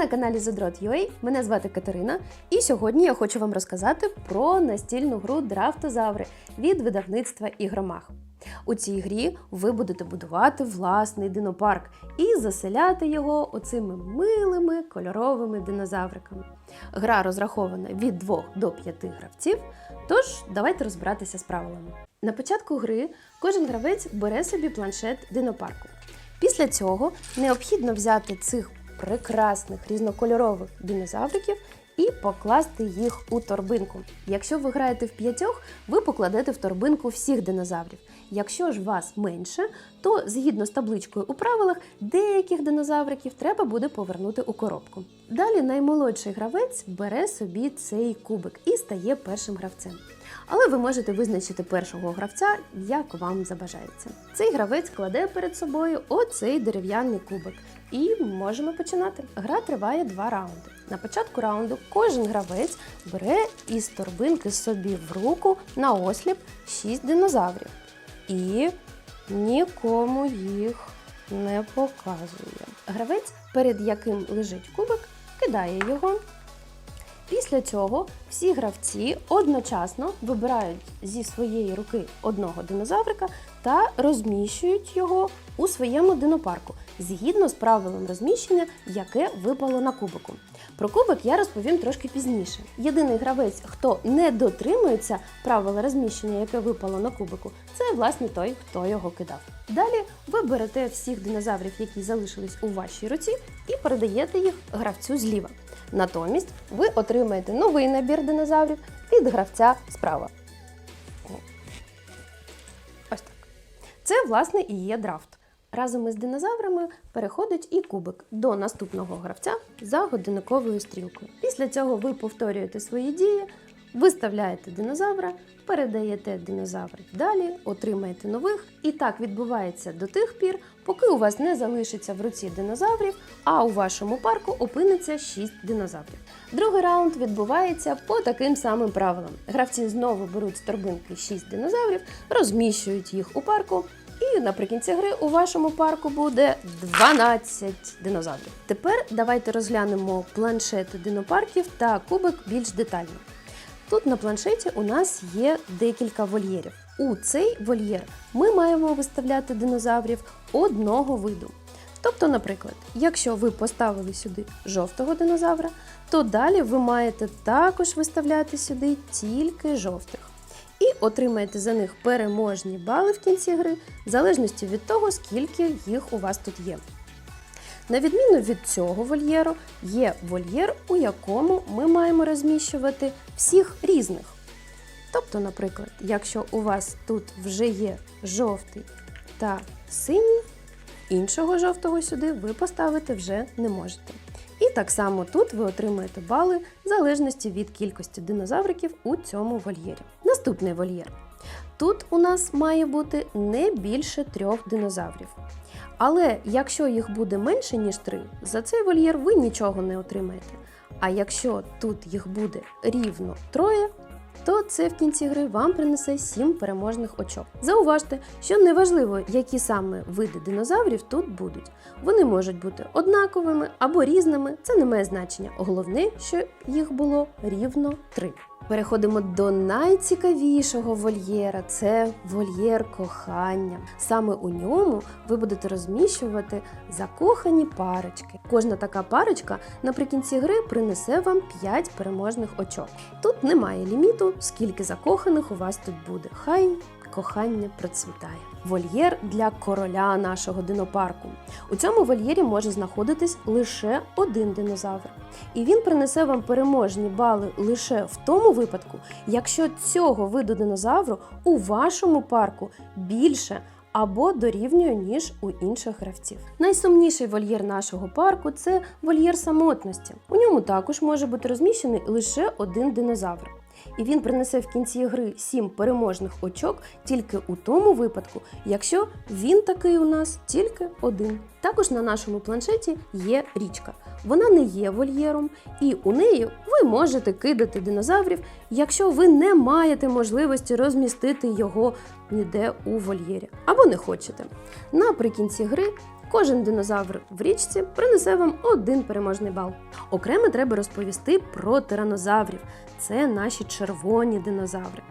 на каналі Задрот.ua, мене звати Катерина, і сьогодні я хочу вам розказати про настільну гру Драфтозаври від видавництва Ігромах. У цій грі ви будете будувати власний динопарк і заселяти його оцими милими кольоровими динозавриками. Гра розрахована від 2 до 5 гравців, тож давайте розбиратися з правилами. На початку гри кожен гравець бере собі планшет динопарку. Після цього необхідно взяти цих прекрасних різнокольорових динозавриків і покласти їх у торбинку. Якщо ви граєте в п'ятьох, ви покладете в торбинку всіх динозаврів. Якщо ж вас менше, то згідно з табличкою у правилах деяких динозавриків треба буде повернути у коробку. Далі наймолодший гравець бере собі цей кубик і стає першим гравцем. Але ви можете визначити першого гравця, як вам забажається. Цей гравець кладе перед собою оцей дерев'яний кубик. І можемо починати. Гра триває два раунди. На початку раунду кожен гравець бере із торбинки собі в руку на осліп 6 динозаврів і нікому їх не показує. Гравець, перед яким лежить кубик, кидає його. Після цього всі гравці одночасно вибирають зі своєї руки одного динозаврика та розміщують його у своєму динопарку згідно з правилом розміщення, яке випало на кубику. Про кубик я розповім трошки пізніше. Єдиний гравець, хто не дотримується правила розміщення, яке випало на кубику, це власне той, хто його кидав. Далі ви берете всіх динозаврів, які залишились у вашій руці, і передаєте їх гравцю зліва. Натомість ви отримаєте новий набір динозаврів від гравця справа. Ось так. Це, власне, і є драфт. Разом із динозаврами переходить і кубик до наступного гравця за годинниковою стрілкою. Після цього ви повторюєте свої дії, виставляєте динозавра, передаєте динозаврів далі, отримаєте нових. І так відбувається до тих пір, поки у вас не залишиться в руці динозаврів, а у вашому парку опиниться 6 динозаврів. Другий раунд відбувається по таким самим правилам. Гравці знову беруть з торбинки 6 динозаврів, розміщують їх у парку. І наприкінці гри у вашому парку буде 12 динозаврів. Тепер давайте розглянемо планшети динопарків та кубик більш детально. Тут на планшеті у нас є декілька вольєрів. У цей вольєр ми маємо виставляти динозаврів одного виду. Тобто, наприклад, якщо ви поставили сюди жовтого динозавра, то далі ви маєте також виставляти сюди тільки жовтих і отримаєте за них переможні бали в кінці гри, в залежності від того, скільки їх у вас тут є. На відміну від цього вольєру, є вольєр, у якому ми маємо розміщувати всіх різних. Тобто, наприклад, якщо у вас тут вже є жовтий та синій, іншого жовтого сюди ви поставити вже не можете. І так само тут ви отримуєте бали в залежності від кількості динозавриків у цьому вольєрі. Наступний вольєр. Тут у нас має бути не більше трьох динозаврів. Але якщо їх буде менше, ніж три, за цей вольєр ви нічого не отримаєте. А якщо тут їх буде рівно троє, то це в кінці гри вам принесе 7 переможних очок. Зауважте, що неважливо, які саме види динозаврів тут будуть. Вони можуть бути однаковими або різними, це не має значення. Головне, що їх було рівно 3. Переходимо до найцікавішого вольєра це вольєр кохання. Саме у ньому ви будете розміщувати закохані парочки. Кожна така парочка наприкінці гри принесе вам 5 переможних очок. Тут немає ліміту, скільки закоханих у вас тут буде. Хай кохання процвітає. Вольєр для короля нашого динопарку. У цьому вольєрі може знаходитись лише один динозавр. І він принесе вам переможні бали лише в тому випадку, якщо цього виду динозавру у вашому парку більше або дорівнює, ніж у інших гравців. Найсумніший вольєр нашого парку це вольєр самотності. У ньому також може бути розміщений лише один динозавр. І він принесе в кінці гри 7 переможних очок тільки у тому випадку, якщо він такий у нас тільки один. Також на нашому планшеті є річка. Вона не є вольєром, і у неї ви можете кидати динозаврів, якщо ви не маєте можливості розмістити його ніде у вольєрі або не хочете. Наприкінці гри Кожен динозавр в річці принесе вам один переможний бал. Окремо треба розповісти про тиранозаврів. Це наші червоні динозаври.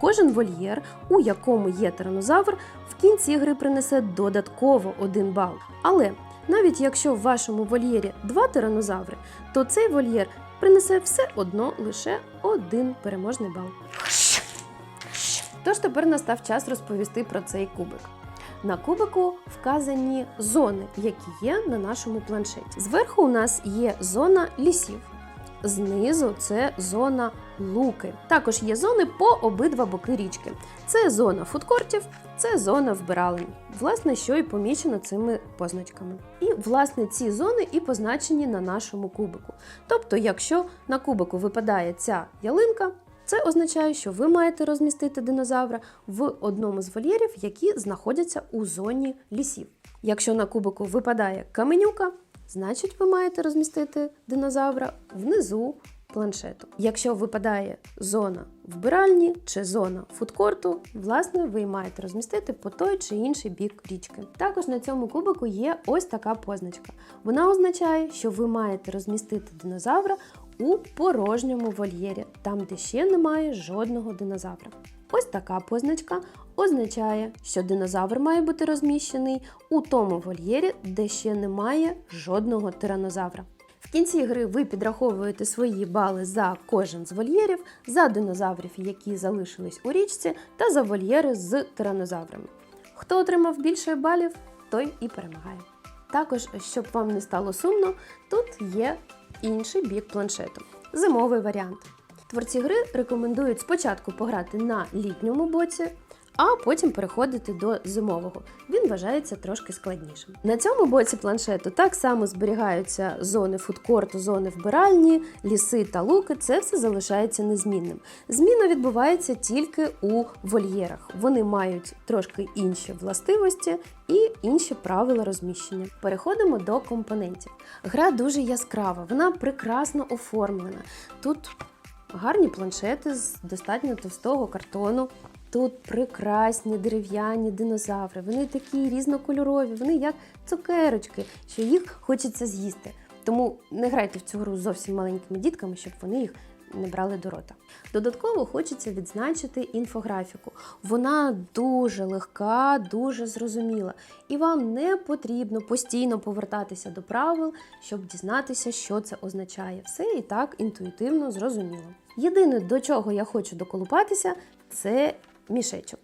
Кожен вольєр, у якому є тиранозавр, в кінці гри принесе додатково один бал. Але навіть якщо в вашому вольєрі два тиранозаври, то цей вольєр принесе все одно лише один переможний бал. Тож тепер настав час розповісти про цей кубик. На кубику вказані зони, які є на нашому планшеті. Зверху у нас є зона лісів, знизу це зона луки. Також є зони по обидва боки річки. Це зона фудкортів, це зона вбиралень. Власне, що і помічено цими позначками. І власне ці зони і позначені на нашому кубику. Тобто, якщо на кубику випадає ця ялинка, це означає, що ви маєте розмістити динозавра в одному з вольєрів, які знаходяться у зоні лісів. Якщо на кубику випадає каменюка, значить ви маєте розмістити динозавра внизу планшету. Якщо випадає зона вбиральні чи зона фудкорту, власне, ви маєте розмістити по той чи інший бік річки. Також на цьому кубику є ось така позначка. Вона означає, що ви маєте розмістити динозавра у порожньому вольєрі, там, де ще немає жодного динозавра. Ось така позначка означає, що динозавр має бути розміщений у тому вольєрі, де ще немає жодного тиранозавра. В кінці гри ви підраховуєте свої бали за кожен з вольєрів, за динозаврів, які залишились у річці, та за вольєри з тиранозаврами. Хто отримав більше балів, той і перемагає. Також, щоб вам не стало сумно, тут є інший бік планшету зимовий варіант. Творці гри рекомендують спочатку пограти на літньому боці, а потім переходити до зимового. Він вважається трошки складнішим. На цьому боці планшету так само зберігаються зони фудкорту, зони вбиральні, ліси та луки. Це все залишається незмінним. Зміна відбувається тільки у вольєрах. Вони мають трошки інші властивості і інші правила розміщення. Переходимо до компонентів. Гра дуже яскрава, вона прекрасно оформлена. Тут гарні планшети з достатньо товстого картону. Тут прекрасні дерев'яні динозаври. Вони такі різнокольорові, вони як цукерочки, що їх хочеться з'їсти. Тому не грайте в цю гру зовсім маленькими дітками, щоб вони їх не брали до рота. Додатково хочеться відзначити інфографіку. Вона дуже легка, дуже зрозуміла, і вам не потрібно постійно повертатися до правил, щоб дізнатися, що це означає. Все і так інтуїтивно зрозуміло. Єдине, до чого я хочу доколупатися, це мішечок.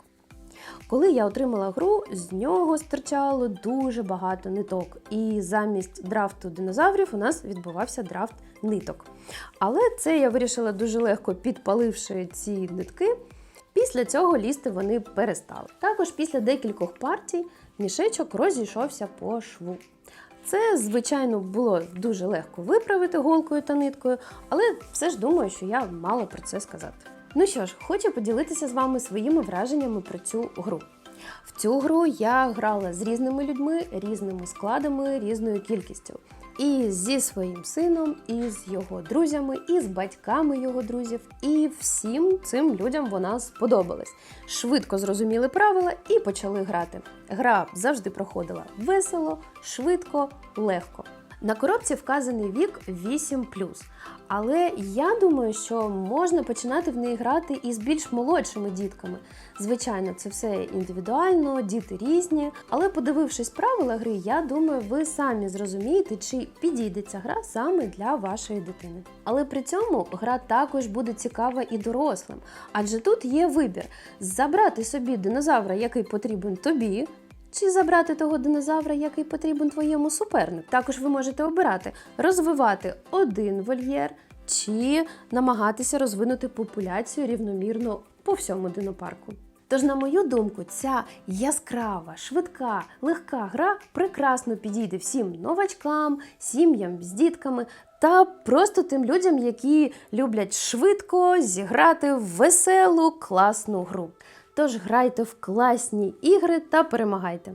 Коли я отримала гру, з нього стирчало дуже багато ниток. І замість драфту динозаврів у нас відбувався драфт ниток. Але це я вирішила дуже легко підпаливши ці нитки. Після цього лізти вони перестали. Також після декількох партій мішечок розійшовся по шву. Це, звичайно, було дуже легко виправити голкою та ниткою, але все ж думаю, що я мала про це сказати. Ну що ж, хочу поділитися з вами своїми враженнями про цю гру. В цю гру я грала з різними людьми, різними складами, різною кількістю. І зі своїм сином, і з його друзями, і з батьками його друзів. І всім цим людям вона сподобалась. Швидко зрозуміли правила і почали грати. Гра завжди проходила весело, швидко, легко. На коробці вказаний вік 8 але я думаю, що можна починати в неї грати і з більш молодшими дітками. Звичайно, це все індивідуально, діти різні. Але подивившись правила гри, я думаю, ви самі зрозумієте, чи підійде ця гра саме для вашої дитини. Але при цьому гра також буде цікава і дорослим, адже тут є вибір: забрати собі динозавра, який потрібен тобі. Чи забрати того динозавра, який потрібен твоєму супернику. Також ви можете обирати розвивати один вольєр, чи намагатися розвинути популяцію рівномірно по всьому динопарку. Тож, на мою думку, ця яскрава, швидка, легка гра прекрасно підійде всім новачкам, сім'ям з дітками та просто тим людям, які люблять швидко зіграти веселу, класну гру. Тож грайте в класні ігри та перемагайте.